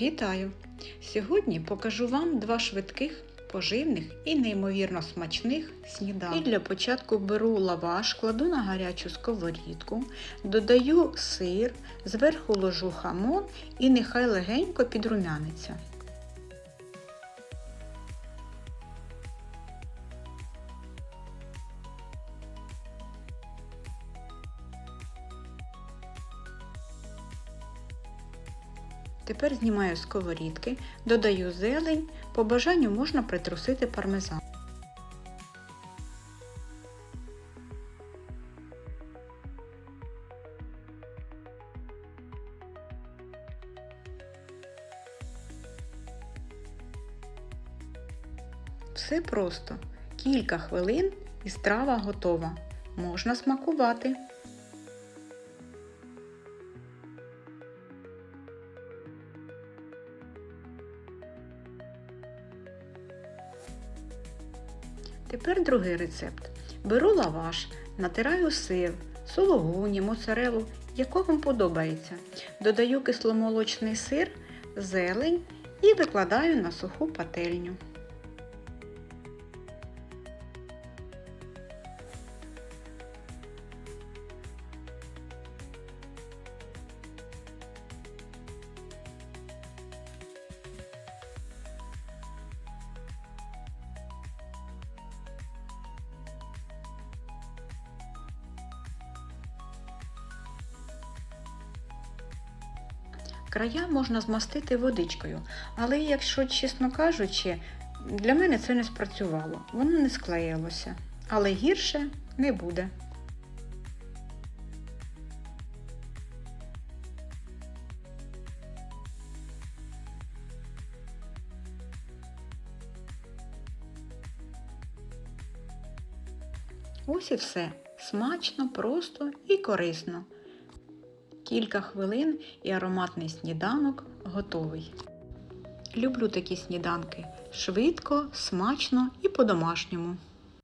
Вітаю! Сьогодні покажу вам два швидких, поживних і неймовірно смачних сніданки. І для початку беру лаваш, кладу на гарячу сковорідку, додаю сир, зверху ложу хамон і нехай легенько підрумяниться. Тепер знімаю сковорідки, додаю зелень, по бажанню можна притрусити пармезан. Все просто. Кілька хвилин і страва готова. Можна смакувати. Тепер другий рецепт. Беру лаваш, натираю сир, сологуні, моцарелу, яко вам подобається. Додаю кисломолочний сир, зелень і викладаю на суху пательню. Края можна змастити водичкою, але, якщо чесно кажучи, для мене це не спрацювало. Воно не склеїлося. Але гірше не буде. Ось і все. Смачно, просто і корисно. Кілька хвилин і ароматний сніданок готовий. Люблю такі сніданки швидко, смачно і по-домашньому.